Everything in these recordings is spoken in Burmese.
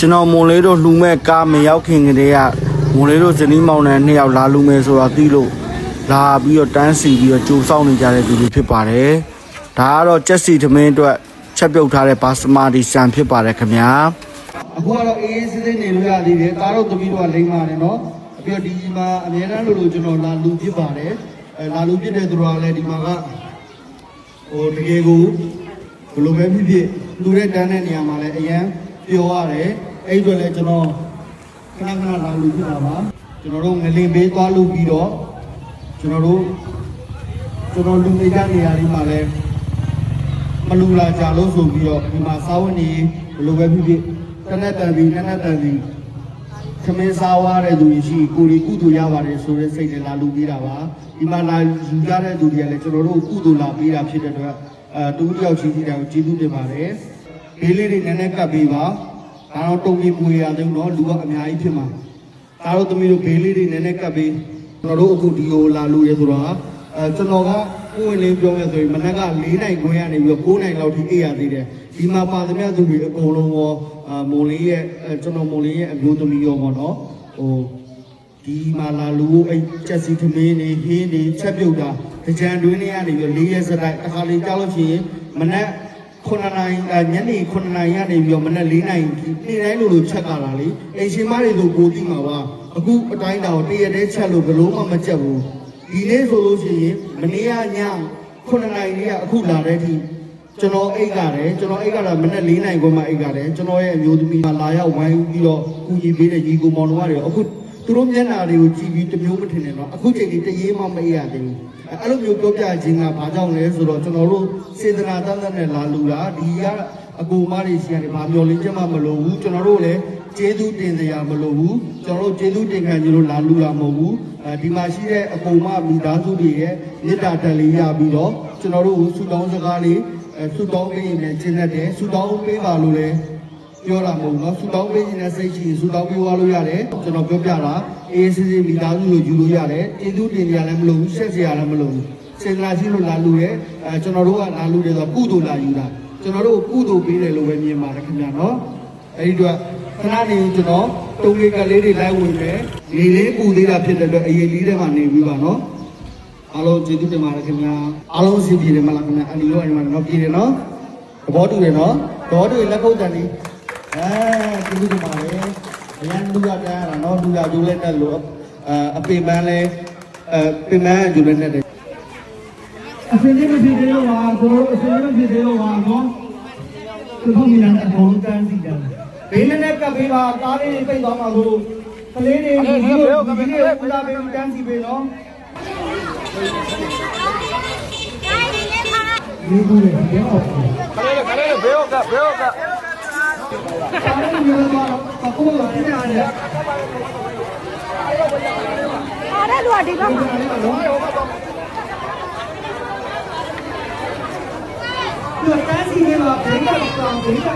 ကျွန်တော်မွန်လေးတို့လှူမဲ့ကားမရောက်ခင်ကတည်းကမွန်လေးတို့ဇနီးမောင်နှံနှစ်ယောက်လာလှူမယ်ဆိုတော့သိလို့လာပြီးတော့တန်းစီပြီးတော့ကြိုးဆောင်နေကြတဲ့သူတွေဖြစ်ပါတယ်ဒါကတော့ကြက်စီသမင်းအတွက်ချက်ပြုတ်ထားတဲ့ဘာစမာဒီဆန်ဖြစ်ပါတယ်ခင်ဗျာအခုကတော့အေးအေးဆေးဆေးနေလို့ရသေးတယ်ကားတော့သမီးတို့ကလိမ့်ပါတယ်နော်ပြီးတော့ဒီမှာအများတန်းလို့လို့ကျွန်တော်လာလူဖြစ်ပါတယ်အဲလာလူဖြစ်တဲ့သူတွေကလည်းဒီမှာကဟိုတကယ်ကိုဘယ်လိုပဲဖြစ်ဖြစ်လူတဲ့တန်းတဲ့နေရာမှာလည်းအရန်ပျော်ရတယ် အဲ့ဒီအတွက်လည်းကျွန်တော်ခဏခဏလာလူဖြစ်တာပါကျွန်တော်တို့ငလင်ပေးသွားလို့ပြီးတော့ကျွန်တော်တို့ကျွန်တော်လူနေကြနေရာဒီမှာလည်းမလူလာကြလို့ဆိုပြီးတော့ဒီမှာစာဝန်နေဘယ်လိုပဲဖြစ်ဖြစ်တနက်တန်ပြီးတနက်တန်ပြီးခမင်းစားဝါတဲ့သူရှိကိုရီကုသိုလ်ရပါတယ်ဆိုတဲ့စိတ်နဲ့လာလူပေးတာပါဒီမှာလာယူကြတဲ့သူတွေကလည်းကျွန်တော်တို့ကုသိုလ်လာပေးတာဖြစ်တဲ့အတွက်အဲတူတယောက်ချင်းစီတိုင်းကိုကျေးဇူးတင်ပါတယ်ဘေးလေးတွေနည်းနည်းကပ်ပေးပါ ဒါတော့တုံပြီးပွေရသေးဘူးเนาะလူကအများကြီးဖြစ်မှာဒါတော့သမီးတို့ဘေးလေးတွေနည်းနည်းကပ်ပေးကျွန်တော်တို့အခုဒီကိုလာလူရဲဆိုတော့အဲကျွန်တော်ကကိုယ်ဝင်လေးပြောရဆိုရင်မနက်က၄နိုင်ခွဲရနေပြီးတော့9နိုင်လောက်ထိအိပ်ရသေးတယ်ဒီမှာပါသမျှသူတွေအကုန်လုံးရောအာမွန်လေးရဲ့အဲကျွန်တော်မွန်လေးရဲ့အမျိုးသမီးရောပေါ့နော်ဟို ဒီမာလာလူကိုအဲ့ချက်စီသမင်းနေဟင်းနေချက်ပြုတ်တာကြံတွင်းနေရနေပြီး၄ရက်စတိုက်အခါလေးကြောက်လို့ရှိရင်မနက် 9နာရီအညနေ9နာရီကနေပြီးတော့မနက်4နာရီနေ့တိုင်းလိုလိုချက်ကြတာလေအိမ်ရှင်မတွေကိုကိုသိမှာပါအခုအတိုင်းတောင်တရက်တည်းချက်လို့ဘလို့မှမချက်ဘူးဒီနေ့ဆိုလို့ရှိရင်မနေ့ကည9နာရီလေးကအခုလာတဲ့အထိကျွန်တော်အိတ်ကြတယ်ကျွန်တော်အိတ်ကြတာမနေ့၄နိုင်ခွဲမှအိတ်ကြတယ်ကျွန်တော်ရဲ့အမျိုးသမီးကလာရောက်ဝိုင်းပြီးတော့ကူညီပေးတဲ့ညီကိုမောင်တော်တွေအခုသူတို့မျက်နှာတွေကိုကြည့်ပြီးတမျိုးမထင်နဲ့တော့အခုချိန်ဒီတရေးမှမအိတ်ရသေးဘူး အဲ့လိုမျိုးပြောပြခြင်းကဘာကြောင့်လဲဆိုတော့ကျွန်တော်တို့စေတနာတတ်တတ်နဲ့လာလူတာဒီကအကူမတွေရှိရတယ်ဘာမျောလင်းချက်မှမလိုဘူးကျွန်တော်တို့လည်းကျေးဇူးတင်စရာမလိုဘူးကျွန်တော်တို့ကျေးဇူးတင်ခံကြလို့လာလူတာမဟုတ်ဘူးအဲဒီမှာရှိတဲ့အကူမမိသားစုတွေရဲ့မေတ္တာတက်လေးရပြီးတော့ကျွန်တော်တို့ဆုတောင်းစကားလေးအဲဆူတောင်းပေးရင်လည်းကျင့်တတ်တယ်ဆူတောင်းပေးပါလို့လည်း ပြောတာမဟုတ်နော်ဆူတောင်းပေးခြင်းနဲ့စိတ်ရှိရင်ဆူတောင်းပေးသွားလို့ရတယ်ကျွန်တော်ပြောပြတာအေးစစ်စစ်မိသားစုလိုယူလို့ရတယ်ကျေးဇူးတင်ရလည်းမလို့ဘူးဆက်စရာလည်းမလို့ဘူးစေတနာရှိလို့လာလူရဲ့အဲကျွန်တော်တို့ကလာလူတယ်ဆိုတော့ကုသိုလ်လာယူတာကျွန်တော်တို့ကုသိုလ်ပေးတယ်လို့ပဲမြင်ပါတယ်ခင်ဗျာနော်အဲဒီတော့ခဏနေကျွန်တော်တုံးလေးကလေးတွေလိုက်ဝင်တယ်နေလေးပူသေးတာဖြစ်တဲ့အတွက်အရေးလေးတွေမှာနေပြီးပါနော်အားလုံးကျေးဇူးတင်ပါတယ်ခင်ဗျာအားလုံးစီပြေတယ်မလားခင်ဗျာအလီရောအညီမနော်ပြေတယ်နော်သဘောတူတယ်နော်သဘောတူလက်ခုပ်တန်လေး အဲကျေးဇူးတင်ပါတယ်အရန်လူရတန်းရတာနော်လူရကျိုးလက်နဲ့လို့အအပေမန်းလဲအပေမန်းကျိုးလက်နဲ့တယ်အစင်းလေးမဖြစ်သေးလို့ပါကိုအစင်းလေးမဖြစ်သေးလို့ပါနော်သူတို့မြန်အကုန်တန်းစီကြတယ်ဘေးနဲ့နဲ့ကပ်ပေးပါကားလေးတွေပိတ်သွားမှာဆိုလို့ကလေးတွေဒီလိုဒီလိုပူလာပေးတန်းစီပေးနော်ဒီကူတွေပြောက်တယ်ခလေးခလေးဘေးဟုတ်ကဘေးဟုတ်ကစာရင်းမျိုးတော့အခုကပြရတယ်အားတဲ့လူက ဒီဘက်မှာသူတန်းစီနေမှာဘယ်ကတော့ဘယ်ကပြော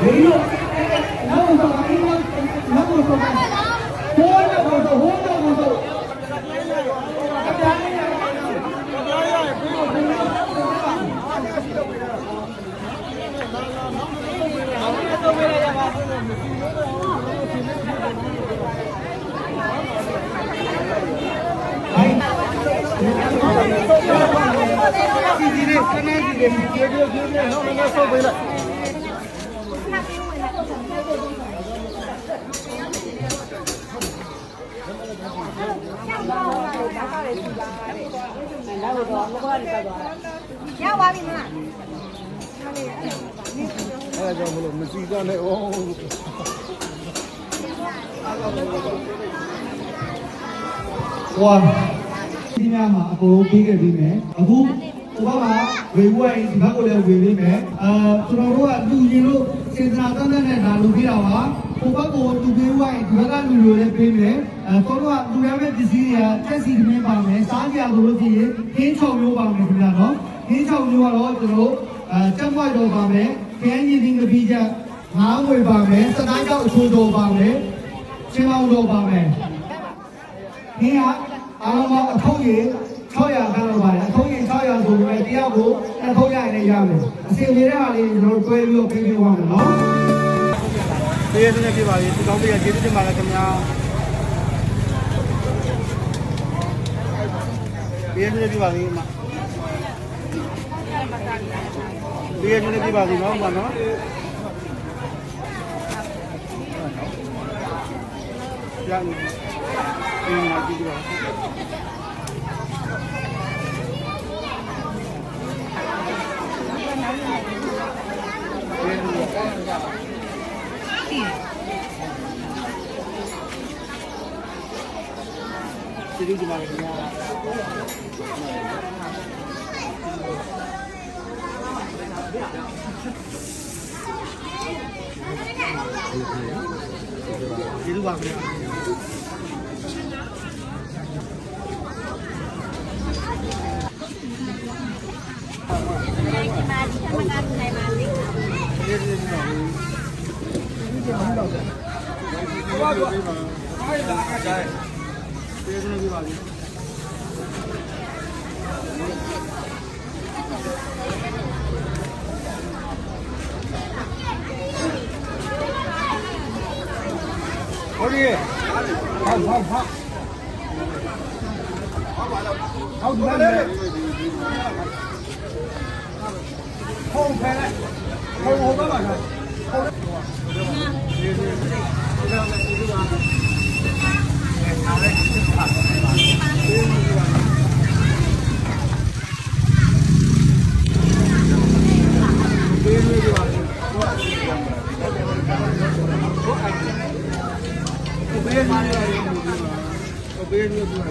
ဘယ်လိုနောက်တော့အင်းနောက်တော့ဟိုးတော့ဟိုးတော့ဟိုးတော့ဟိုးတော့ စီစီလေးခ ဏစီလေးပြေပြေပြေပြေနော်မင်းဆုပ်ပေးလိုက်ရပါပြီမလားအဲကြောင့်မလို့မစီကနဲ့ဩဟွာဒီညမှာအကုန်လုံးပြီးခဲ့ပြီးမယ်အခုဟိုဘက်ကဝေဝဲဒီဘက်ကိုလည်းဝေပြီးမယ်အာကျွန်တော်တို့ကလူရင်လို့စေတနာတန်းတန်းနဲ့ဒါလူပြီးတာပါဟိုဘက်ကိုလူပြီးဝိုင်းဒီဘက်ကလူတွေလည်းပြီးမယ်အဲတို့ကလူရမယ့်ပစ္စည်းတွေကတက်စီသမင်းပါမယ်စားကြရလို့လို့ရှိရင်ခင်းချောင်မျိုးပါမယ်ခင်ဗျာနော်ခင်းချောင်မျိုးကတော့ကျွန်တော်တို့အဲစက်ပွိုက်တော့ပါမယ် ခင်းရင်ဒီငပီးချက်ငါးငွေပါမယ်စတိုင်းကြောက်အချိုးတော်ပါမယ်ချင်းအောင်တော်ပါမယ်။ဒီကအားလုံးပေါင်းအထုပ်ရည်600ခန်းလောက်ပါတယ်။အထုပ်ရည်600ဆိုပေမဲ့တရားကို2000ရရင်လည်းရမယ်အစီအစဉ်တဲ့ဟာလေးကျွန်တော်တို့တွဲပြီးတော့ပြင်ပြပါမယ်နော်တရေစနေပြပါလေဒီကောင်းပြရကျေးဇူးတင်ပါတယ်ခင်ဗျာတရေစနေပြပါလေအမ တရေစနေပြပါလေနော်မနော်ရန်ဒီမှာကြည့်ကြပါကျေးဇူးတင်ပါတယ်ခင်ဗျာ ကျေးဇူး ပါခင်ဗျာဟုတ်ပြီဟောက်ဟောက်ဟောက်ဟောက်ဒီလေဟောက်ဖဲလိုက်ဟောက်ဟောက်ပါပါလားဘေးမှာလေဘေးမျိုးပြပါ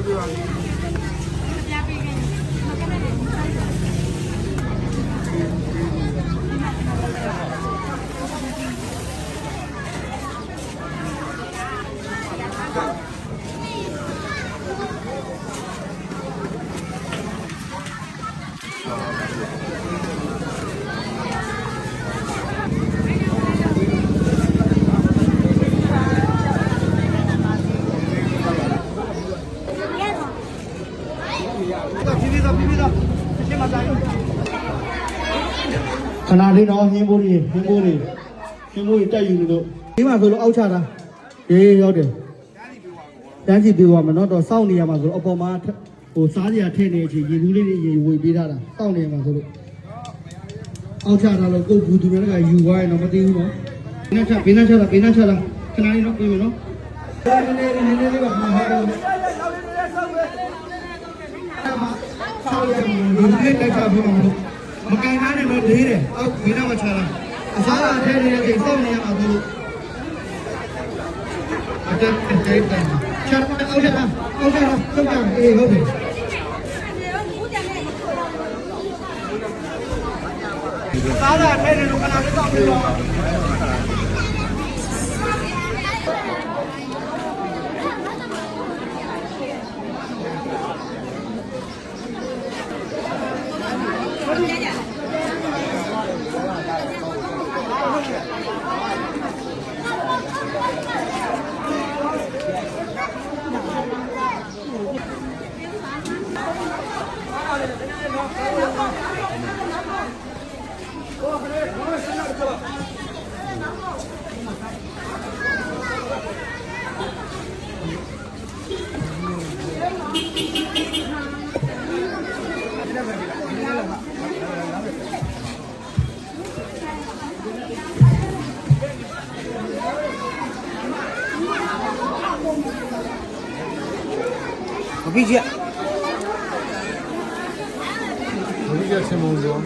လေဘေးမျိုးပြပါ လေခဏလေးတော့ဟင်းဖို့လေးဟင်းဖို့လေးဟင်းဖို့လေးတက်ယူလို့ဒီမှာဆိုလို့အောက်ချတာအေးဟုတ်တယ်တန်းစီပြေးသွားမယ်နော်တော့စောင့်နေရမှာဆိုတော့အပေါ်မှာဟိုစားစရာထည့်နေအချိန်ရေဘူးလေးတွေရေဝေပေးထားတာစောင့်နေရမှာဆိုလို့အောက်ချတာလို့ကိုယ်ဘူးသူတွေကယူသွားရင်တော့မသိဘူးနော်ဘေးနဲ့ချဘေးနဲ့ချတာဘေးနဲ့ချတာခဏလေးတော့ပြေးမယ်နော်နည်းနည်းနည်းနည်းလေးပါမှာဟာတော့ဆောက်ရတယ်ဒီလေးတိုက်ချပြီးမှ မလို့မကန်ကားနဲ့တော့လေးတယ်အောက်ဘေးနဲ့မချတာအစားအထဲနေတဲ့အချိန်စောင့်နေရမှာဆိုလို့အတက်တက်တက်ချက်အောက်ချတာအောက်ချတာစောင့်ကြအေးဟုတ်တယ်စားတာထဲနေလို့ခဏလေးစောင့်ပြီးတော့မပြီး ချက်ဒီကဆင်မုံကျော်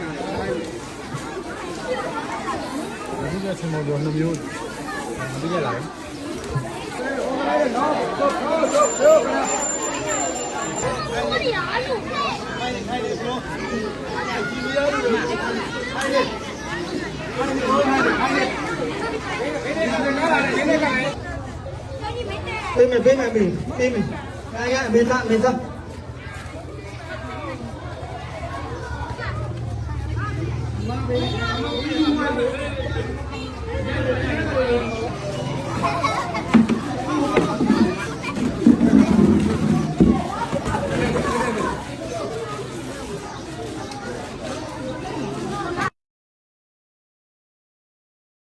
ဒီကဆင်မုံကျော် နှစ်မျိုးဒီကလာတယ်